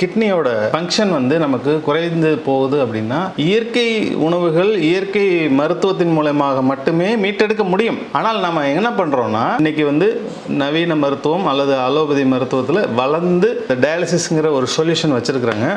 கிட்னியோட function வந்து நமக்கு குறைந்து போகுது அப்படின்னா இயற்கை உணவுகள் இயற்கை மருத்துவத்தின் மூலமாக மட்டுமே மீட்டெடுக்க முடியும். ஆனால் நம்ம என்ன பண்ணுறோன்னா இன்னைக்கு வந்து நவீன மருத்துவம் அல்லது அலோபதி மருத்துவத்தில் வளர்ந்து டயாலிசிஸ்ங்கிற ஒரு சொல்யூஷன் வச்சுருக்குறாங்க.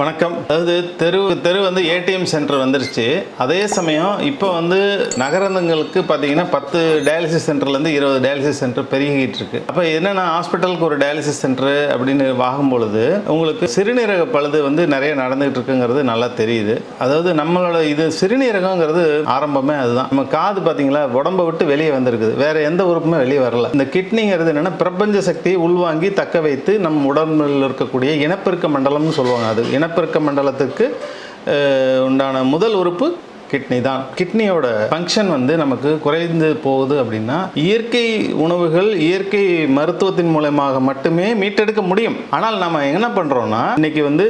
வணக்கம். அதாவது தெரு தெரு வந்து ஏடிஎம் சென்டர் வந்துருச்சு. அதே சமயம் இப்போ வந்து நகரங்களுக்கு பார்த்தீங்கன்னா பத்து டயாலிசிஸ் சென்டர்லேருந்து இருபது டயாலிசிஸ் சென்டர் பெருகிட்டு இருக்கு. அப்போ என்னென்னா ஹாஸ்பிட்டலுக்கு ஒரு டயாலிசிஸ் சென்டர் அப்படின்னு வாகும் பொழுது உங்களுக்கு சிறுநீரக பழுது வந்து நிறைய நடந்துகிட்டு இருக்குங்கிறது நல்லா தெரியுது. அதாவது நம்மளோட இது சிறுநீரகங்கிறது ஆரம்பமே அதுதான். நம்ம காது பார்த்தீங்களா உடம்பை விட்டு வெளியே வந்திருக்குது. வேற எந்த உறுப்புமே வெளியே வரல. இந்த கிட்னிங்கிறது என்னன்னா பிரபஞ்ச சக்தியை உள்வாங்கி தக்க வைத்து நம் உடம்பில் இருக்கக்கூடிய இனப்பெருக்க மண்டலம்னு சொல்லுவாங்க அது. இனப்பெருக்க மண்டலத்துக்கு உண்டான முதல் உறுப்பு கிட்னி தான். கிட்னியோட ஃபங்க்ஷன் வந்து நமக்கு குறைந்து போகுது அப்படின்னா இயற்கை உணவுகள் இயற்கை மருத்துவத்தின் மூலமாக மட்டுமே மீட்டெடுக்க முடியும். ஆனால் நம்ம என்ன பண்ணுறோம்னா இன்னைக்கு வந்து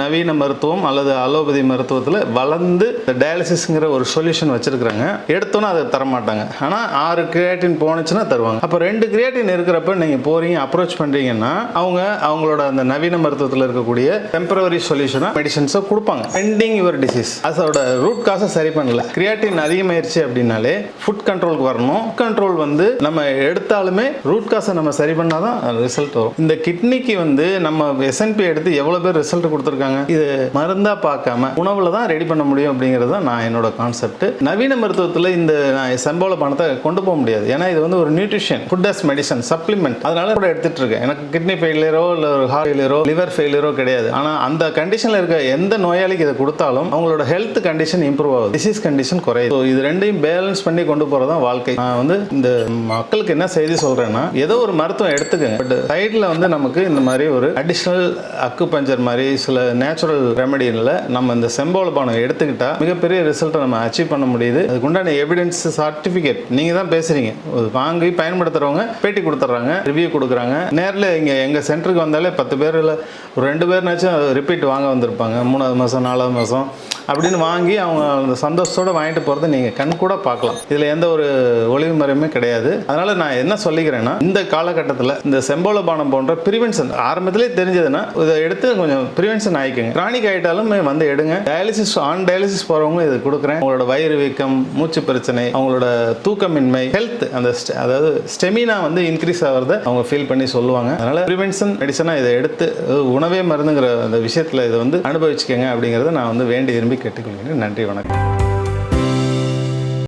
நவீன மருத்துவம் அல்லது அலோபதி மருத்துவத்தில் வளர்ந்து டயாலிசிஸ்ங்கிற ஒரு சொல்யூஷன் வச்சிருக்கிறாங்க. எடுத்தோன்னா அதை தர மாட்டாங்க ஆனால் ஆறு கிரியேட்டின் போனுச்சுன்னா தருவாங்க. அப்போ ரெண்டு கிரியேட்டின் இருக்கிறப்ப நீங்கள் போறீங்க அப்ரோச் பண்ணுறீங்கன்னா அவங்க அவங்களோட அந்த நவீன மருத்துவத்தில் இருக்கக்கூடிய டெம்பரவரி சொல்யூஷனாக மெடிசன்ஸை கொடுப்பாங்க. பெண்டிங் யுவர் டிசீஸ் அதோட ரூட் காசை சரி பண்ணல. கிரியாட்டின் அதிகமாயிருச்சு அப்படின்னாலே ஃபுட் கண்ட்ரோலுக்கு வரணும். கண்ட்ரோல் வந்து நம்ம எடுத்தாலுமே ரூட் காசை நம்ம சரி பண்ணாதான் ரிசல்ட் வரும். இந்த கிட்னிக்கு வந்து நம்ம எஸ்என்பி எடுத்து எவ்வளோ பேர் ரிசல்ட் கொடுத்துருக்காங்க? இது மருந்தாக பார்க்காம உணவில் தான் ரெடி பண்ண முடியும் அப்படிங்கிறது தான் நான் என்னோட கான்செப்ட் நவீன மருத்துவத்தில் இந்த நான் பணத்தை கொண்டு போக முடியாது. ஏன்னா இது வந்து ஒரு nutrition food as medicine supplement அதனால கூட எடுத்துட்டு இருக்கேன். எனக்கு கிட்னி ஃபெயிலியரோ இல்லை ஒரு ஹார்ட் ஃபெயிலியரோ லிவர் ஃபெயிலியரோ கிடையாது. ஆனால் அந்த கண்டிஷனில் இருக்க எந்த நோயாளிக்கு இதை கொடுத்தாலும் அவங்களோட ஹெல்த் கண்டிஷன் இம்ப்ரூவ் ஆகுது. டிசீஸ் கண்டிஷன் குறையுது. ஸோ இது ரெண்டையும் பேலன்ஸ் பண்ணி கொண்டு போகிறது தான் வாழ்க்கை. நான் வந்து இந்த மக்களுக்கு என்ன செய்தி சொல்கிறேன்னா ஏதோ ஒரு மருத்துவம் எடுத்துக்கங்க. பட் சைடில் வந்து நமக்கு இந்த மாதிரி ஒரு அடிஷ்னல் அக்கு பஞ்சர் மாதிரி சில நேச்சுரல் ரெமடியில் நம்ம இந்த செம்போல பானம் எடுத்துக்கிட்டா மிகப்பெரிய ரிசல்ட்டை நம்ம அச்சீவ் பண்ண முடியுது. அதுக்குண்டான எவிடன்ஸ் சர்டிஃபிகேட் நீங்கள் தான் பேசுகிறீங்க வாங்கி பயன்படுத்துகிறவங்க பேட்டி கொடுத்துட்றாங்க ரிவ்யூ கொடுக்குறாங்க. நேரில் இங்கே எங்கள் சென்டருக்கு வந்தாலே பத்து பேர் இல்லை ஒரு ரெண்டு பேர்னாச்சும் ரிப்பீட் வாங்க வந்திருப்பாங்க. மூணாவது மாதம் நாலாவது மாதம் அப்படின்னு வாங்கி அவங்க அந்த சந்தோஷத்தோட வாங்கிட்டு போகிறத நீங்கள் கண் கூட பார்க்கலாம். இதில் எந்த ஒரு ஒளிவு மறைவுமே கிடையாது. அதனால் நான் என்ன சொல்லிக்கிறேன்னா இந்த காலகட்டத்தில் இந்த செம்போல பானம் போன்ற ப்ரிவென்ஷன் ஆரம்பத்திலே தெரிஞ்சதுன்னா இதை எடுத்து கொஞ்சம் ப்ரிவென்ஷன் ஆகிக்கோங்க கிரானிக் ஆகிட்டாலும் வந்து எடுங்க. டயாலிசிஸ் ஆன் டயாலிசிஸ் போகிறவங்களும் இது கொடுக்குறேன். அவங்களோட வயிறு வீக்கம் மூச்சு பிரச்சனை அவங்களோட தூக்கமின்மை ஹெல்த் அந்த அதாவது ஸ்டெமினா வந்து இன்க்ரீஸ் ஆகிறத அவங்க ஃபீல் பண்ணி சொல்லுவாங்க. அதனால் ப்ரிவென்ஷன் மெடிசனாக இதை எடுத்து உணவே மருந்துங்கிற அந்த விஷயத்தில் இதை வந்து அனுபவிச்சுக்கங்க அப்படிங்கிறத நான் வந்து வேண்டி விரும்பி கேட்டுக்கொள்கிறேன். நன்றி வணக்கம்.